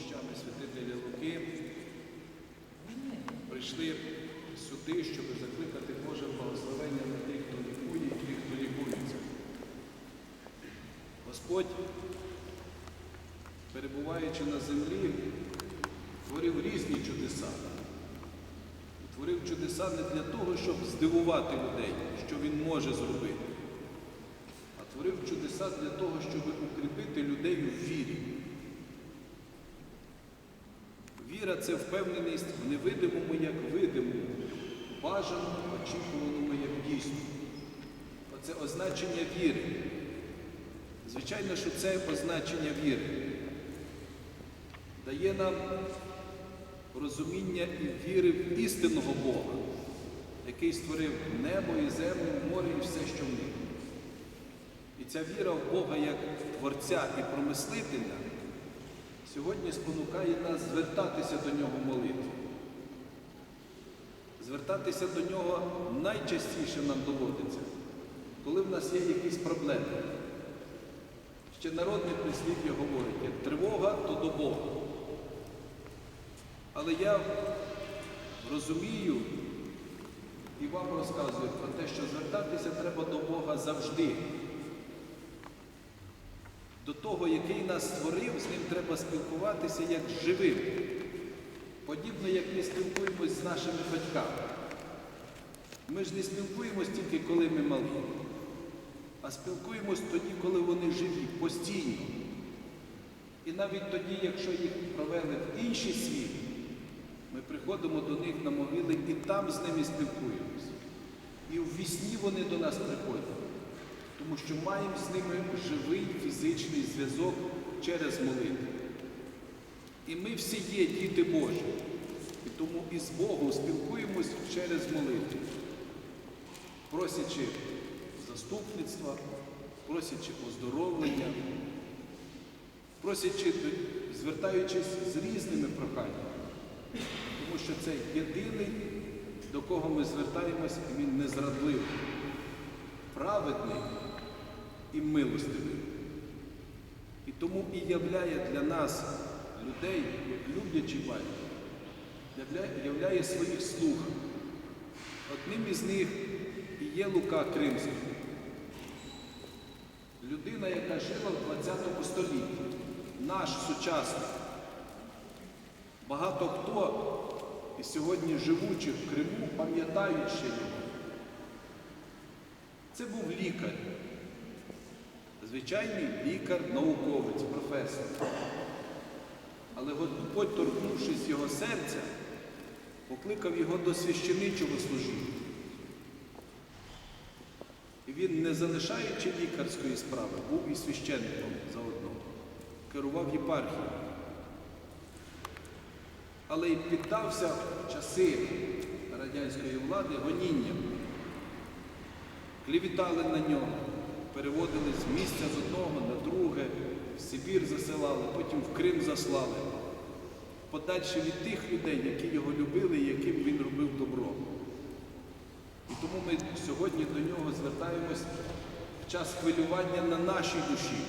мощами святителя Луки прийшли сюди, щоб закликати Боже благословення на тих, хто лікує і тих, хто лікується. Господь, перебуваючи на землі, творив різні чудеса. Творив чудеса не для того, щоб здивувати людей, що він може зробити, а творив чудеса для того, щоб укріпити людей у вірі. Віра це впевненість в невидимому, як видимому, бажаному, очікуваному, як дійсно. Оце означення віри. Звичайно, що це означення віри дає нам розуміння і віри в істинного Бога, який створив небо і землю, море і все, що в них. І ця віра в Бога як Творця і промислителя сьогодні спонукає нас звертатися до нього в молитві. Звертатися до нього найчастіше нам доводиться, коли в нас є якісь проблеми. Ще народне прислів'я говорить, як тривога, то до Бога. Але я розумію і вам розказую про те, що звертатися треба до Бога завжди. До того, який нас створив, з ним треба спілкуватися як живим. Подібно, як ми спілкуємось з нашими батьками. Ми ж не спілкуємось тільки, коли ми малі, а спілкуємось тоді, коли вони живі, постійно. І навіть тоді, якщо їх провели в інший світ, ми приходимо до них на могили і там з ними спілкуємось. І в вісні вони до нас приходять, тому що маємо з ними живий фізичний зв'язок через молитву. І ми всі є діти Божі. І тому із Богом спілкуємось через молитву, просячи заступництва, просячи оздоровлення, просячи, звертаючись з різними проханнями. Тому що це єдиний, до кого ми звертаємось, і він незрадливий, праведний і милостивий. І тому і являє для нас людей, як люблячий батько, являє, своїх слуг. Одним із них і є Лука Кримський. Людина, яка жила в 20 столітті, наш сучасник. Багато хто і сьогодні живучи в Криму, пам'ятають ще його. Це був лікар. Звичайний лікар, науковець, професор. Але Господь, торкнувшись його серця, покликав його до священичого служіння. І він, не залишаючи лікарської справи, був і священником заодно, керував єпархією. Але й піддався в часи радянської влади гонінням. Клівітали на нього, переводили з місця з одного на друге, в Сибір засилали, потім в Крим заслали. Подальше від тих людей, які його любили і яким він робив добро. І тому ми сьогодні до нього звертаємось в час хвилювання на нашій душі,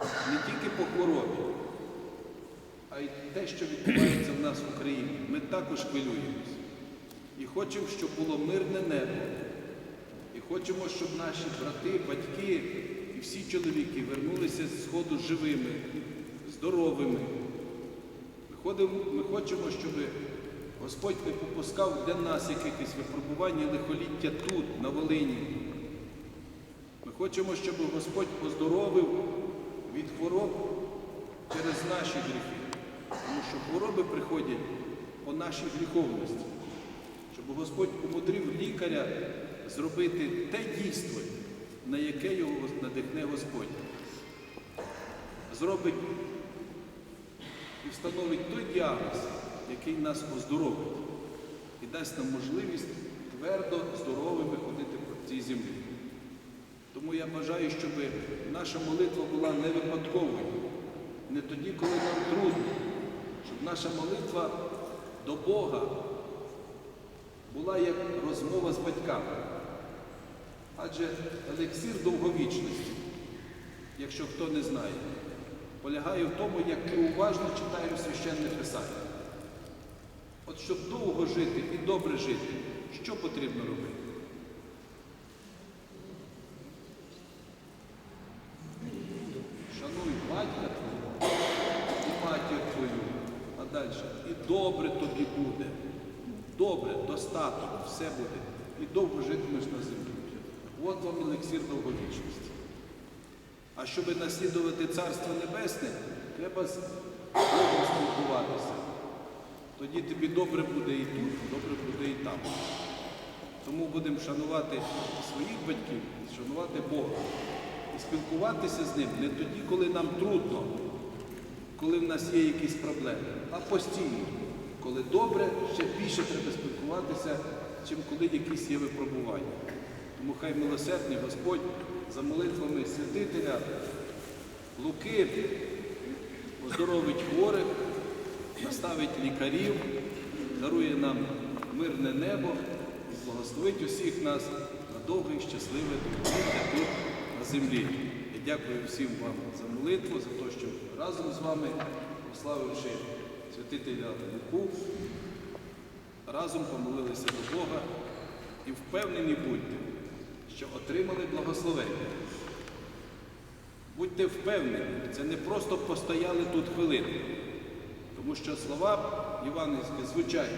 не тільки по хворобі, а й те, що відбувається в нас в Україні. Ми також хвилюємось. І хочемо, щоб було мирне небо. І хочемо, щоб наші брати, батьки і всі чоловіки вернулися з сходу живими, здоровими. Ми, хочемо, щоб Господь не попускав для нас якихось випробування лихоліття тут, на Волині. Ми хочемо, щоб Господь оздоровив від хвороб через наші гріхи. Тому що хвороби приходять по нашій гріховності. Щоб Господь умудрив лікаря зробити те дійство, на яке його надихне Господь. Зробить і встановить той діагноз, який нас оздоровить, і дасть нам можливість твердо, здоровими ходити по цій землі. Тому я бажаю, щоб наша молитва була не випадковою, не тоді, коли нам трудно, щоб наша молитва до Бога була як розмова з батьками. Адже елексир довговічності, якщо хто не знає, полягає в тому, як ми уважно читаємо священне писання. От щоб довго жити і добре жити, що потрібно робити? Шануй батька твого і матір твою, а далі. І добре тобі буде. Добре, достаток, все буде. І довго житимеш на землі. От вам елексір довговічності. А щоб наслідувати Царство Небесне, треба з Богом спілкуватися. Тоді тобі добре буде і тут, добре буде і там. Тому будемо шанувати своїх батьків, шанувати Бога. І спілкуватися з ним не тоді, коли нам трудно, коли в нас є якісь проблеми, а постійно. Коли добре, ще більше треба спілкуватися, чим коли якісь є випробування. Тому хай милосердний Господь за молитвами святителя Луки оздоровить хворих, наставить лікарів, дарує нам мирне небо і благословить усіх нас на довге і щасливе тут на землі. Я дякую всім вам за молитву, за те, що разом з вами, прославивши святителя Луку, разом помолилися до Бога і впевнені будьте, що отримали благословення. Будьте впевнені, це не просто постояли тут хвилину, тому що слова євангельські звучать,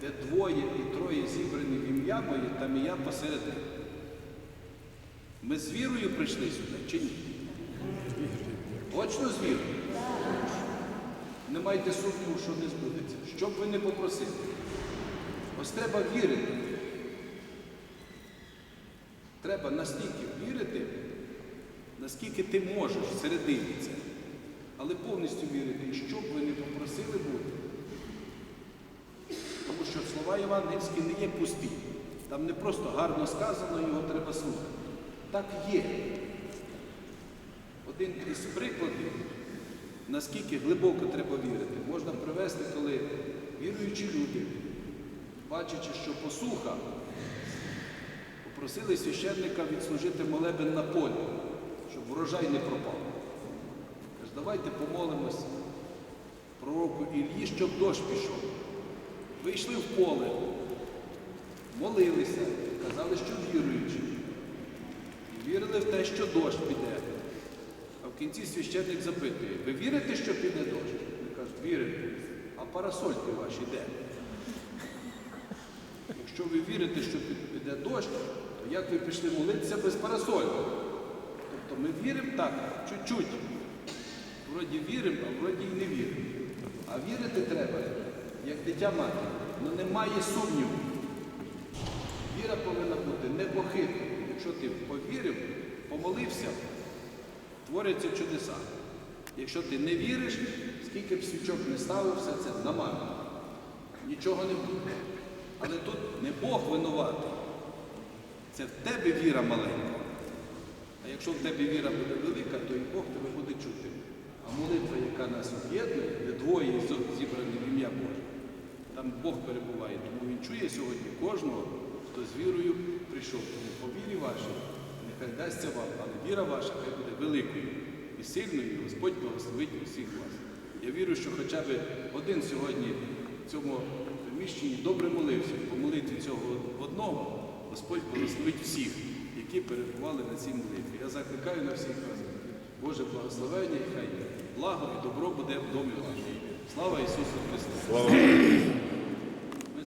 де двоє і троє зібрані в ім'я моє, там і я посеред них. Ми з вірою прийшли сюди чи ні? Точно з вірою? Не майте сумніву, що не збудеться. Що б ви не попросили. Ось треба вірити. Треба настільки вірити, наскільки ти можеш всередині це. Але повністю вірити, і що б ви не попросили бути. Тому що слова євангельські не є пусті. Там не просто гарно сказано, його треба слухати. Так є. Один із прикладів, наскільки глибоко треба вірити, можна привести, коли віруючі люди, бачачи, що посуха, попросили священника відслужити молебен на полі, щоб врожай не пропав. Каже, давайте помолимось пророку Іллі, щоб дощ пішов. Вийшли в поле, молилися, казали, що віруючі. І вірили в те, що дощ піде. А в кінці священник запитує, ви вірите, що піде дощ? Вони кажуть, віримо. А парасольки ваші де? Якщо ви вірите, що піде дощ, як ви пішли молитися без парасольки? Тобто ми віримо так, чуть-чуть. Вроді віримо, а вроді й не віримо. А вірити треба, як дитя мати. Ну немає сумніву. Віра повинна бути непохитна. Якщо ти повірив, помолився, творяться чудеса. Якщо ти не віриш, скільки б свічок не ставив, все це намарно. Нічого не буде. Але тут не Бог винуватий. Це в тебе віра маленька. А якщо в тебе віра буде велика, то і Бог тебе буде чути. А молитва, яка нас об'єднує, де двоє зібрані в ім'я Боже, там Бог перебуває. Тому Він чує сьогодні кожного, хто з вірою прийшов. Тому по вірі вашій, нехай дасться вам, але віра ваша хай буде великою і сильною, і Господь благословить усіх вас. Я вірю, що хоча б один сьогодні в цьому приміщенні добре молився по молитві цього одного, Господь благословить всіх, які перебували на цій молитві. Я закликаю на всіх вас. Боже благословення, і хай благо і добро буде в домі вашому. Слава Ісусу Христу! Слава